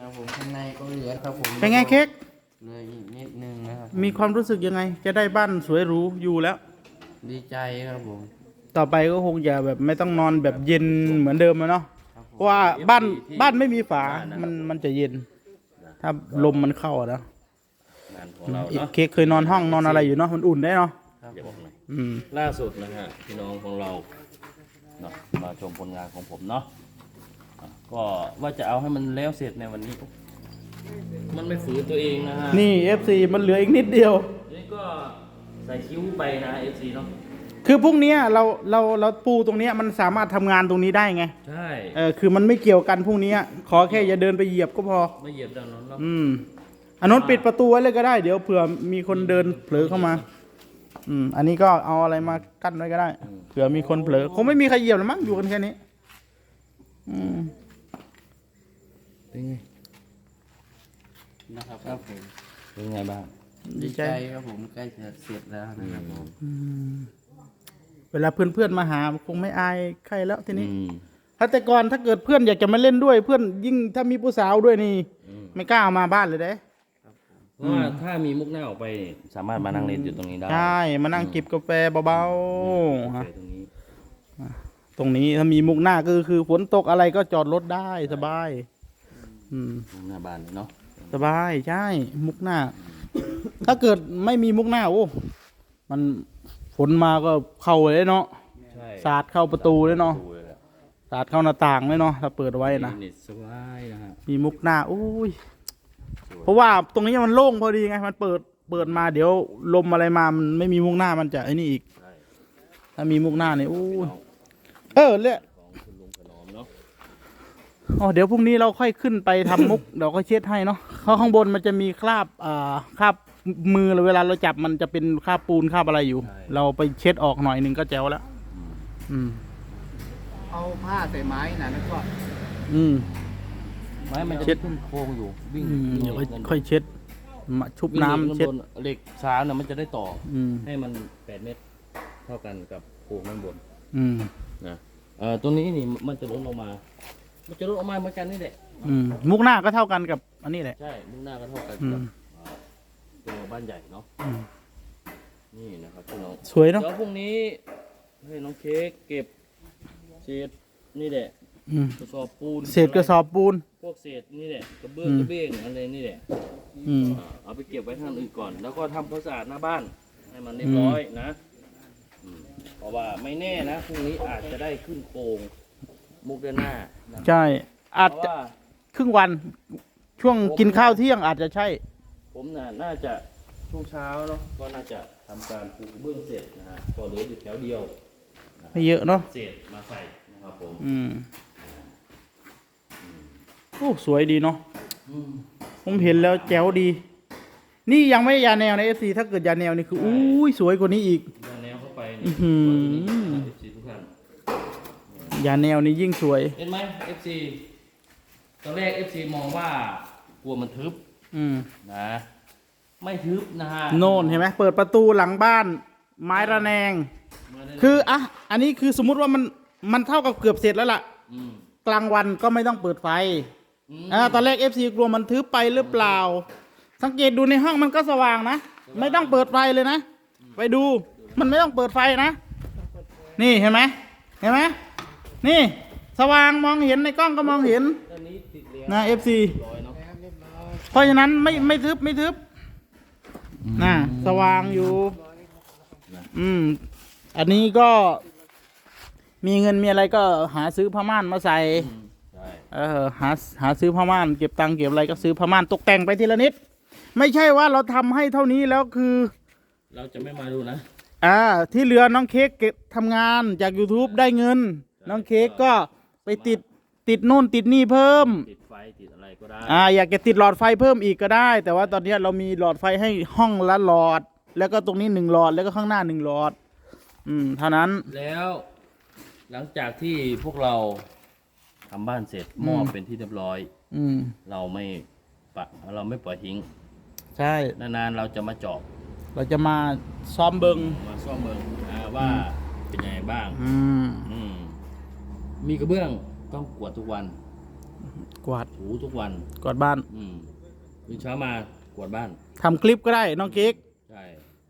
ครับผมข้างในก็เหลือครับผมเป็นไงเค้กเหลยอีกนิดนึงนะครับมีความรู้สึกยังไง จะได้บ้านสวยหรูอยู่แล้ว ดีใจครับผม ต่อไปก็คงจะแบบไม่ต้องนอนแบบเย็นเหมือนเดิมแล้วเนาะครับผม เพราะว่าบ้านบ้านไม่มีฝามันมันจะเย็น ถ้าลมมันเข้าอะนะงานของเราอีกเนาะเค้กเคยนอนห้องนอนอะไรอยู่เนาะมันอุ่นได้เนาะครับอย่าผบอมกหน่อยอืม ล่าสุดนะฮะพี่น้องของเราเนาะมาชมผลงานของผมเนาะอะ ก็ว่าจะเอาให้มันแล้วเสร็จในวันนี้ มันไม่ฝืนตัวเองนะฮะ นี่ FC มันเหลืออีกนิดเดียว นี่ก็ใส่คิ้วไปนะ FC เนาะ คือพรุ่งเนี้ยเราเราเราปูตรงเนี้ยมันสามารถทำงานตรงนี้ได้ไงใช่ เออคือมันไม่เกี่ยวกันพรุ่งนี้ขอแค่อย่าเดินไปเหยียบก็พอ ไม่เหยียบดังนั้นเนาะอืมอันนู้นปิดประตูไว้เลยก็ได้เดี๋ยวเผื่อมีคนเดินเผลอเข้ามา อืม อันนี้ก็เอาอะไรมากั้นไว้ก็ได้ เผื่อมีคนเผลอ คงไม่มีใครเหยียบหรอกมั้งอยู่กันแค่นี้ อืม เป็นไง นะ ครับครับผมเป็นไงบ้างดีใจครับผมใกล้จะเสร็จแล้วนะครับผมเวลาเพื่อนๆมาหาคงไม่อายใครแล้วทีนี้ อืมถ้าแต่ก่อนถ้าเกิดเพื่อนอยากจะมาเล่นด้วย เพื่อนยิ่งถ้ามีผู้สาวด้วยนี่ อืมไม่กล้าเอามาบ้านเลยเด้เพราะว่าถ้ามีมุกหน้าออกไปนี่สามารถมานั่งเล่นอยู่ตรงนี้ได้ใช่มานั่งจิบกาแฟเบาๆฮะตรงนี้ตรงนี้ถ้ามีมุกหน้าก็คือฝนตกอะไรก็จอดรถได้สบาย อืมหน้าบ้านเนาะ สบายใช่มุกหน้า ถ้าเกิดไม่มีมุกหน้าโอ้ มันฝนมาก็เข้าเลยเนาะใช่สาดเข้าประตูเลยเนาะประตูเลยแหละสาดเข้าหน้าต่างเลยเนาะถ้าเปิดไว้นะนี่สบายนะฮะมีมุกหน้าอุ้ยเพราะว่าตรงนี้มันโล่งพอดีไงมันเปิดเปิดมาเดี๋ยวลมอะไรมามันไม่มีมุกหน้ามันจะไอ้นี่อีก ใช่ถ้ามีมุกหน้าเนี่ยอุ้ยน้อง เออเนี่ย ของคุณลุงขนอมเนาะ อ๋อเดี๋ยวพรุ่งนี้เราค่อยขึ้นไปทำมุก เดี๋ยวค่อยเช็ดให้เนาะเพราะข้างบนมันจะมีคราบอ่าคราบมือเวลาเราจับมันจะเป็นคราบปูนคราบอะไรอยู่เราไปเช็ดออกหน่อยหนึ่งก็แจ๋วแล้วอืม เอาผ้าใส่ไม้นะแล้วก็อืม ไม้มันจะเช็ด ขึ้นโค้งอยู่วิ่งอืมเดี๋ยวค่อยวิ่งค่อยเช็ดมาชุบวิ่งน้ำเช็ดข้างบเหล็กช้าเนี่ยมันจะได้ต่ออืม ให้มันแปดเมตร เท่ากันกับโค้งด้านบนอืม นะเอ่อตัวนี้นี่มันจะลดลงมา มันจะลดออกมาเหมือนกันนี่แหละอืมมุกหน้าก็เท่ากันกับอันนี้แหละ ใช่มุ่งหน้าก็เท่ากันอืกับมอ่าตัวบ้านใหญ่เนาะอืมนี่นะครับพี่น้อง สวยเนาะเดี๋ยวพรุ่งนี้ให้น้องเค้กเก็บเศษนี่แหละอืมกระสอบปูนเศษกระสอบปูน พวกเศษนี่แหละกระเบื้องอืม กระเบื้องอะไรนี่แหละอืม อ่าเอาไปเก็บไว้ทางอื่นก่อน แล้วก็ทำความสะอาดหน้าบ้าน ให้มันเรียบร้อยนะอืมเพราะว่าไม่แน่นะพรุ่งนี้อาจจะได้ขึ้นโครง มุกเดือนหน้านะใช่ อาจเพราะจะว่าครึ่งวันช่วงกินข้าวเที่ยงอาจจะใช่ ผมน่ะน่าจะช่วงเช้าเนาะก็น่าจะทำการปูกระเบื้องเสร็จนะฮะก็เหลืออยู่แถวเดียวไม่เยอะเนาะเศษมาใส่นะครับผมอืมโอ้สวยดีเนาะอืมผมเห็นแล้วแจ๋วดี นี่ยังไม่ยาแนวในเอฟซีถ้าเกิดยาแนวนี่คืออุ้ยสวยกว่านี้อีก ยาแนวเข้าไปอื้นี่อหือ ตัวนี้นะ FC ทุกท่าน ยาแนวนี่ยิ่งสวย เห็นไหม FC ตอนแรก FC มองว่ากลัวมันทึบอืมนะ ไม่ทึบนะฮะโน่นเห็นไหมเปิดประตูหลังบ้าน ไม้ระแนงเมื่ได้คืออะอันนี้คือสมมุติว่ามันมันเท่ากับเกือบเสร็จแล้วล่ะ มกลางวันก็ไม่ต้องเปิดไฟมอ่าตอนแรก FC กลัวมันทึบไปหรือเปล่า สังเกตดูในห้องมันก็สว่างนะ ไม่ต้องเปิดไฟเลยนะ ไปดู มันไม่ต้องเปิดไฟนะ นี่เห็นไหมเห็นไหม นี่ สว่างมองเห็นในกล้องก็มองเห็นอันนี้ติดแล้วนะ FC ร้อยเนาะเพราะฉะนั้นไม่ไม่ทึบไม่ทึบน่ะสว่างอยู่ อืม อันนี้ก็มีเงินมีอะไรก็หาซื้อผ้าม่านมาใส่อืมใช่เออหาหาซื้อผ้าม่านเก็บตังค์เก็บอะไรก็ซื้อผ้าม่านตกแต่งไปทีละนิด ไม่ใช่ว่าเราทำให้เท่านี้แล้วคือ เราจะไม่มาดูนะ อ่า ที่เหลือน้องเค้กเก็บทำงานจาก YouTube ได้เงิน น้องเค้กก็ไปติดติดนู่นติดนี่เพิ่ม ติดไฟติดอะไรก็ได้อ่าอยากจะติดหลอดไฟเพิ่มอีกก็ได้ แต่ว่าตอนนี้เรามีหลอดไฟให้ห้องละหลอด แล้วก็ตรงนี้หนึ่งหลอดแล้วก็ข้างหน้าหนึ่งหลอด อืมเท่านั้น แล้ว หลังจากที่พวกเราทำบ้านเสร็จมอบเป็นที่เรียบร้อย อืม เราไม่ปะเราไม่ปล่อยทิ้งใช่ นานๆเราจะมาเจาะเราจะมาซ้อมเบิงมาซ่อมเมืองอ่าว่าเป็นยังไงบ้าง อืม อืม มีกระเบื้องต้องกวาดทุกวัน กวาดถูทุกวัน กวาดบ้านอืมตื่นเช้ามากวาดบ้านทำคลิปก็ได้น้องเค้กใช่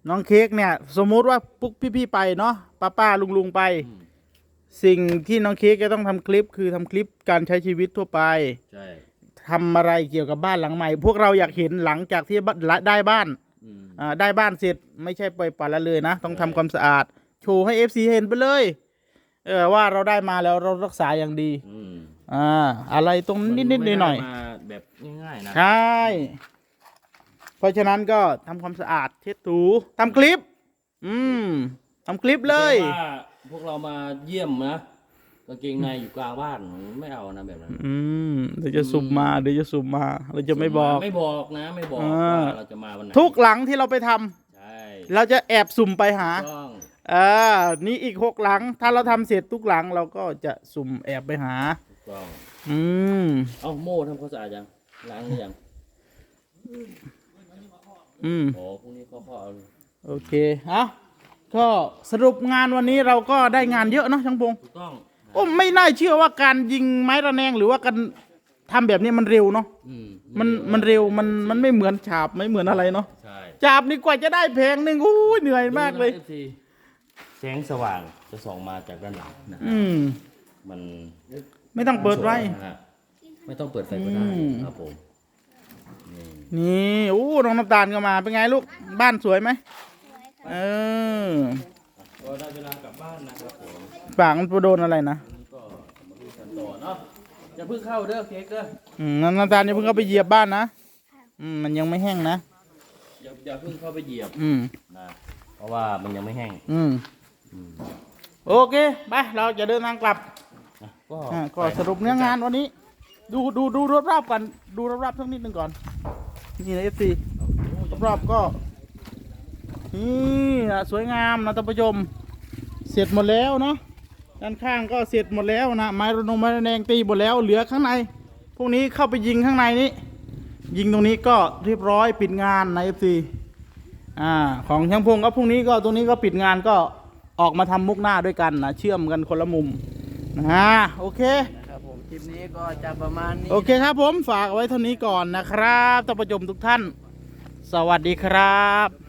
น้องเค้กเนี่ย สมมุติว่าปุ๊กพี่ๆไปเนาะป้าป้าลุงลุงๆไป อืมสิ่งที่น้องเค้กจะต้องทำคลิปคือทำคลิปการใช้ชีวิตทั่วไปใช่ทำอะไรเกี่ยวกับบ้านหลังใหม่ พวกเราอยากเห็นหลังจากที่บ้านได้บ้านอืมอ่าได้บ้านเสร็จไม่ใช่ปล่อยปละละเลยนะ ต้องทำความสะอาด โชว์ให้ FC เห็นไปเลย เออว่าเราได้มาแล้วเรารักษาอย่างดีอืมอ่าอะไรตรงนิดนิดหน่อยหน่อยมัไม่ได้มาแบบง่ายๆนะๆใช่เพราะฉะนั้นก็ทำความสะอาดเช็ดถูทำคลิป อืมทำคลิปเลยไม่ใช่ว่าพวกเรามาเยี่ยมนะกางเกงในอยู่กลางบ้านไม่เอานะแบบนั้นอืมเดี๋ยวจะสุ่มมาเดี๋ยวจะสุ่มมา เราจะไม่บอก ไม่บอกนะ ไม่บอกอ่า ว่าเราจะมาวันไหนทุกหลังที่เราไปทำใช่เราจะแอบสุ่มไปหาต้อง อ่านี่อีกหกหลัง ถ้าเราทำเสร็จทุกหลังเราก็จะสุ่มแอบไปหา ถูกต้องอืม เอ้าโม่ทำความสะอาดยังล้างหรือยังอืม โอ้พรุ่งนี้ก็พ่อเอาโอเคเอาก็สรุปงานวันนี้เราก็ได้งานเยอะเนาะช่างพงถูกต้องโอ้ไม่น่าเชื่อว่าการยิงไม้ระแนงหรือว่าการทำแบบนี้มันเร็วเนาะ อืมมันมันเร็วมันมันไม่เหมือนฉาบไม่เหมือนอะไรเนาะ ใช่ ฉาบนี่กว่าจะได้แพงหนึ่งอู้ยเหนื่อยมากเลย ดูนะ FC แสงสว่างจะส่องมาจากด้านหลังนะฮะอืม มันไม่ต้องเปิดไว้นะฮะไม่ต้องเปิดไฟก็ได้อืม ครับผมนี่นี่โอ้น้องน้ำตาลก็มา เป็นไงลูก บ้านสวยไหมเออก็ได้เวลากลับบ้านนะครับผมปากมันโดนอะไรนะนี่ก็มาดูกันต่อเนาะอย่าเพิ่งเข้าเด้อเค้กเด้ออืมน้ำตาลอย่าเพิ่งเข้าไปเหยียบบ้านนะอืมมันยังไม่แห้งนะอย่าอย่าเพิ่งเข้าไปเหยียบอืมนะเพราะว่ามันยังไม่แห้ง อืมอืม โอเคไปเราจะเดินทางกลับนะก็อ่าก็สรุปเนื้องานวันนี้ ดูดูดูรอบๆกันดูรอบๆสักนิดหนึ่งก่อน นี่นะเอฟซีรอบๆก็นี่นะสวยงามนะท่านผู้ชมเสร็จหมดแล้วเนาะด้านข้างก็เสร็จหมดแล้วนะไม้ระนงไม้ระแนงตีหมดแล้วเหลือข้างในพวกนี้เข้าไปยิงข้างในนี้ ยิงตรงนี้ก็เรียบร้อยปิดงานในเอฟซีอ่าของช่างพงก็พรุ่งนี้ก็ตรงนี้ก็ปิดงานก็ ออกมาทำมุกหน้าด้วยกันนะเชื่อมกันคนละมุมนะโอเคนะครับผมคลิปนี้ก็จะประมาณนี้โอเคครับผมฝากไว้เท่านี้ก่อนนะครับท่านผู้ชมทุกท่าน สวัสดีครับ